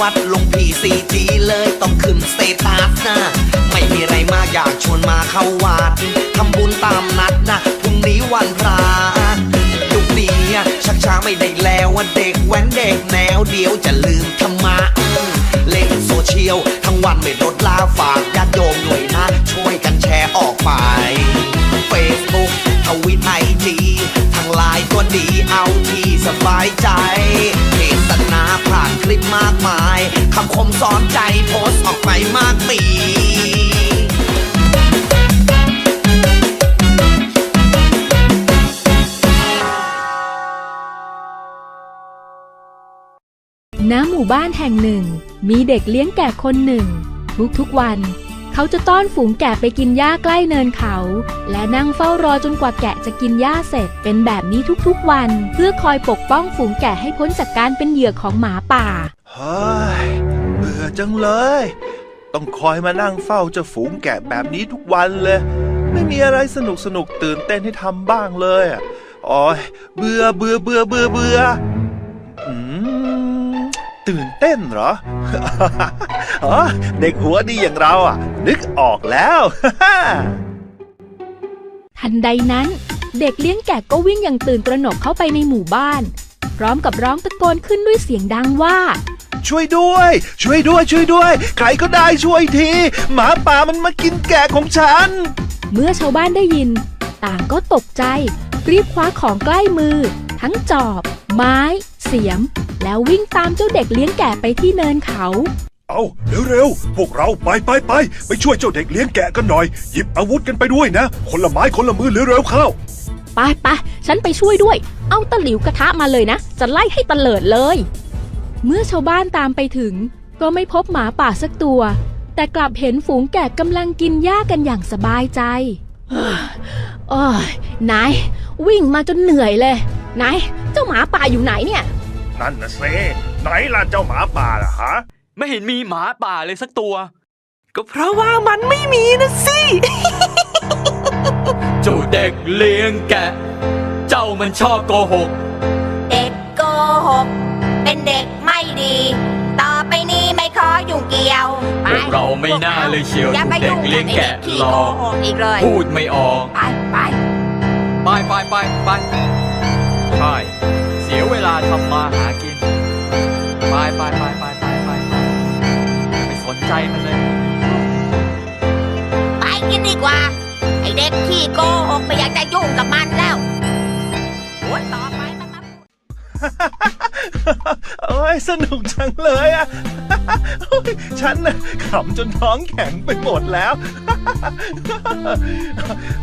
วัดลงพีซีจีเลยต้องขึ้นสเตตัสนะ ไม่มีไรมากอยากชวนมาเข้าวัดทำบุญตามนัดนะพรุ่งนี้วันพระยุคนี้ชักช้าไม่ได้แล้วว่าเด็กแว้นเด็กแนวเดียวจะลืมธรรมะเล่นโซเชียลทั้งวันไม่ลดลาฝากญาติโยมด้วยนะช่วยกันแชร์ออกไป Facebook ทวิตไอจีทางไลน์ก็ดีเอาที่สบายใจ ผ่านคลิปมากมายคำคมสอนใจโพสต์ออกไปมากมีณหมู่บ้านแห่งหนึ่ง มีเด็กเลี้ยงแก่คนหนึ่ง ทุกๆวัน เขาจะต้อนฝูงแกะไปกินหญ้าใกล้เนินเขา และนั่งเฝ้ารอจนกว่าแกะจะกินหญ้าเสร็จ เป็นแบบนี้ทุกๆวัน เพื่อคอยปกป้องฝูงแกะให้พ้นจากการเป็นเหยื่อของหมาป่าเฮ้ยเบื่อจังเลย ต้องคอยมานั่งเฝ้าเจ้าฝูงแกะแบบนี้ทุกวันเลย ไม่มีอะไรสนุกสนุกตื่นเต้นให้ทำบ้างเลยอะโอ้ยเบื่อเบื่อเบื่อเบื่อเบื่อตื่นเต้นเหรอ อ๋อเด็กหัวดีอย่างเราอะ นึกออกแล้ว ทันใดนั้น เด็กเลี้ยงแกะก็วิ่งอย่างตื่นตระหนกเข้าไปในหมู่บ้าน พร้อมกับร้องตะโกนขึ้นด้วยเสียงดังว่าช่วยด้วย ช่วยด้วย ช่วยด้วย ใครก็ได้ช่วยที หมาป่ามันมากินแกะของฉัน เมื่อชาวบ้านได้ยิน ต่างก็ตกใจ รีบคว้าของใกล้มือ ทั้งจอบ ไม้ เสียม แล้ววิ่งตามเจ้าเด็กเลี้ยงแกะไปที่เนินเขา เอาเร็วๆพวกเราไปไปไปไปช่วยเจ้าเด็กเลี้ยงแกะกันหน่อย หยิบอาวุธกันไปด้วยนะ คนละไม้คนละมือเร็วๆเข้าไปไปฉันไปช่วยด้วย เอาตะหลิวกระทะมาเลยนะ จะไล่ให้ตะเลิดเลย เมื่อชาวบ้านตามไปถึง ก็ไม่พบหมาป่าสักตัว แต่กลับเห็นฝูงแกะกำลังกินหญ้ากันอย่างสบายใจโอ้ยนายวิ่งมาจนเหนื่อยเลยนายเจ้าหมาป่าอยู่ไหนเนี่ย นั่นนะเซไหนล่ะเจ้าหมาป่าล่ะฮะ ไม่เห็นมีหมาป่าเลยสักตัว ก็เพราะว่ามันไม่มีนะสิ เจ้าเด็กเลี้ยงแกะ เจ้ามันชอบโกหก เด็กโกหก เป็นเด็กไม่ดี ต่อไปนี้ไม่ขอยุ่งเกี่ยวไปพวกเราไม่น่าเลยเชียวอย่าไปถูกเด็ยุ่กงเลี้กัยบงไอ้เด็กขี้แกะหลโกอกหกอีกเลยพูดไม่ออก ไปไปไปไปไปไปใช่เสียเวลาทำมาหากิน ไปไปไปไปไปไปไม่สนใจมันเลย ไปกินดีกว่า ไอเด็กขี้โกหกไม่อยากจะยุ่งกับมันแล้วโอ้ยต่อไปมันมาโอ้ยสนุกจังเลยอะ โอ้ยฉันน่ะขำจนท้องแข็งไปหมดแล้ว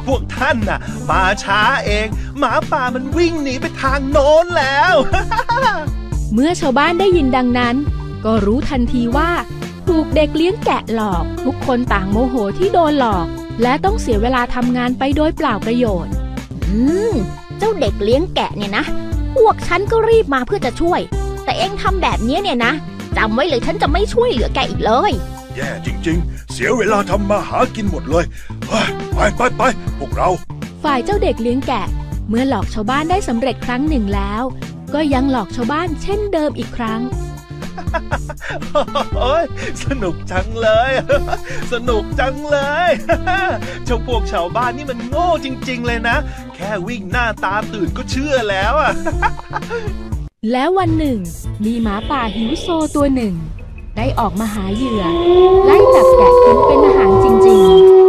พวกท่านน่ะมาช้าเอง หมาป่ามันวิ่งหนีไปทางโน้นแล้ว เมื่อชาวบ้านได้ยินดังนั้น ก็รู้ทันทีว่าถู กเด็กเลี้ยงแกะหลอก ทุกคนต่างโมโหที่โดนหลอก และต้องเสียเวลาทำงานไปโดยเปล่าประโยชน์ อืม เจ้าเด็กเลี้ยงแกะเนี่ยนะ พวกฉันก็รีบมาเพื่อจะช่วย แต่เองทำแบบนี้เนี่ยนะจำไว้เลยฉันจะไม่ช่วยเหลือแกอีกเลย แย่จริง ๆ เสียเวลาทำมาหากินหมดเลยเฮ้ยไปไปไปพวกเรา ฝ่ายเจ้าเด็กเลี้ยงแกะ เมื่อหลอกชาวบ้านได้สำเร็จครั้งหนึ่งแล้ว ก็ยังหลอกชาวบ้านเช่นเดิมอีกครั้ง โอ้ยสนุกจังเลย สนุกจังเลยเจ้าพวกชาวบ้านนี่มันโง่จริง ๆ เลยนะ แค่วิ่งหน้าตาตื่นก็เชื่อแล้วอะแล้ววันหนึ่ง มีหมาป่าหิวโซตัวหนึ่ง ได้ออกมาหาเหยื่อ ไล่จับแกะกินเป็นอาหารจริง ๆ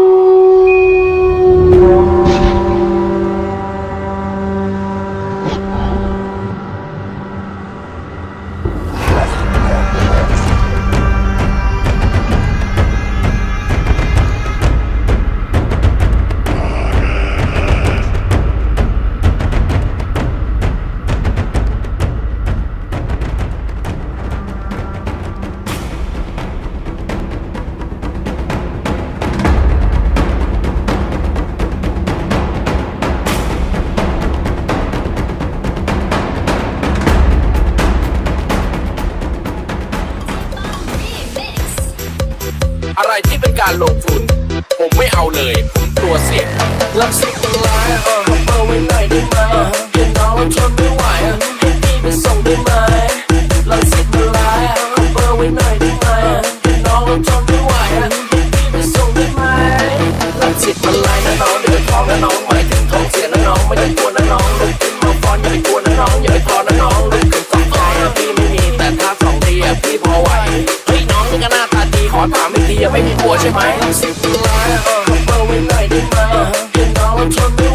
การลงทุน ผมไม่เอาเลยผมตัวเสี่ยงลับสิบล้านเออเบอไว้หน่อยได้ไหมเดี๋ยวน้องทนไม่ไหว ถามไม่ตียังไม่มีผัวใช่ไหมสิบล้านเออเบอร์ไว้หนด้ไหมเห็นน้องเราทนไม่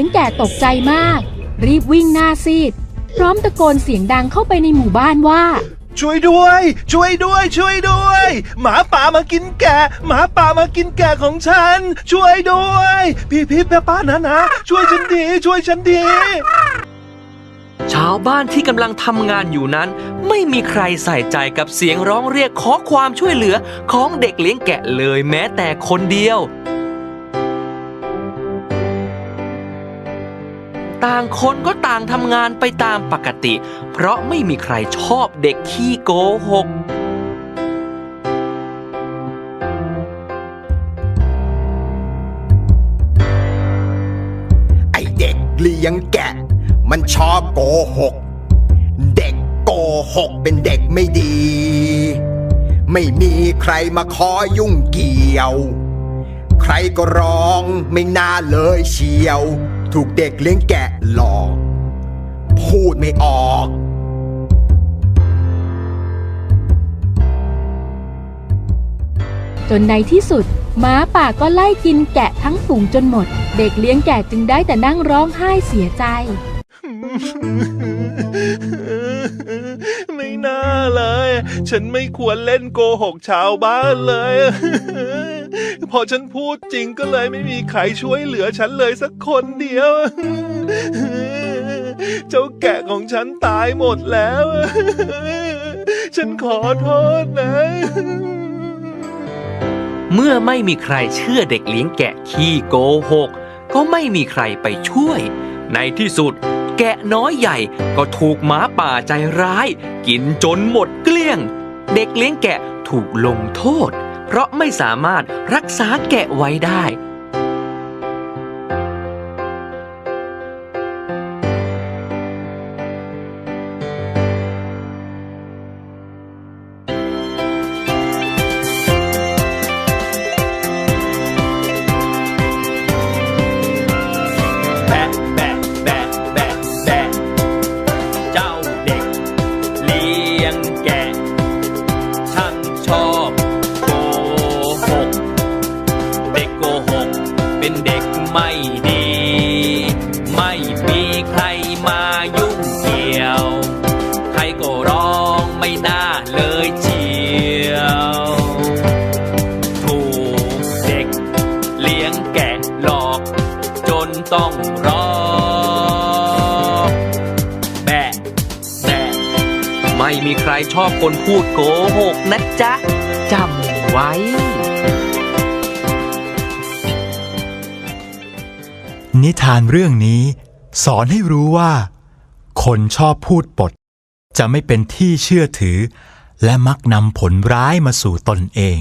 ลี้ยงแกะตกใจมาก รีบวิ่งหน้าซีด พร้อมตะโกนเสียงดังเข้าไปในหมู่บ้านว่า ช่วยด้วย ช่วยด้วย ช่วยด้วย หมาป่ามากินแกะ หมาป่ามากินแกะของฉัน ช่วยด้วย พี่พี่ป้าป้านะนะ ช่วยฉันดีช่วยฉันดีชาวบ้านที่กำลังทำงานอยู่นั้น ไม่มีใครใส่ใจกับเสียงร้องเรียกขอความช่วยเหลือของเด็กเลี้ยงแกะเลยแม้แต่คนเดียว ต่างคนก็ต่างทำงานไปตามปกติ เพราะไม่มีใครชอบเด็กขี้โกหกไอเด็กเลี้ยงแกะ มันชอบโกหก เด็กโกหกเป็นเด็กไม่ดี ไม่มีใครมาขอยุ่งเกี่ยว ใครก็ร้องไม่น่าเลยเชียว ถูกเด็กเลี้ยงแกะหลอกพูดไม่ออก จนในที่สุดหม้าป่าก็ไล่กินแกะทั้งฝูงจนหมด เด็กเลี้ยงแกะจึงได้แต่นั่งร้องไห้เสียใจ ไม่น่าเลย ฉันไม่ควรเล่นโกหกชาวบ้านเลย พอฉันพูดจริงก็เลยไม่มีใครช่วยเหลือฉันเลยสักคนเดียว เจ้าแกะของฉันตายหมดแล้ว ฉันขอโทษนะ เมื่อไม่มีใครเชื่อเด็กเลี้ยงแกะขี้โกหก ก็ไม่มีใครไปช่วย ในที่สุด แกะน้อยใหญ่ก็ถูกหมาป่าใจร้าย กินจนหมดเกลี้ยง เด็กเลี้ยงแกะถูกลงโทษ เพราะไม่สามารถรักษาแกะไว้ได้ ชอบคนพูดโกหกนะจ๊ะจำไว้ นิทานเรื่องนี้ สอนให้รู้ว่า คนชอบพูดปด จะไม่เป็นที่เชื่อถือ และมักนำผลร้ายมาสู่ตนเอง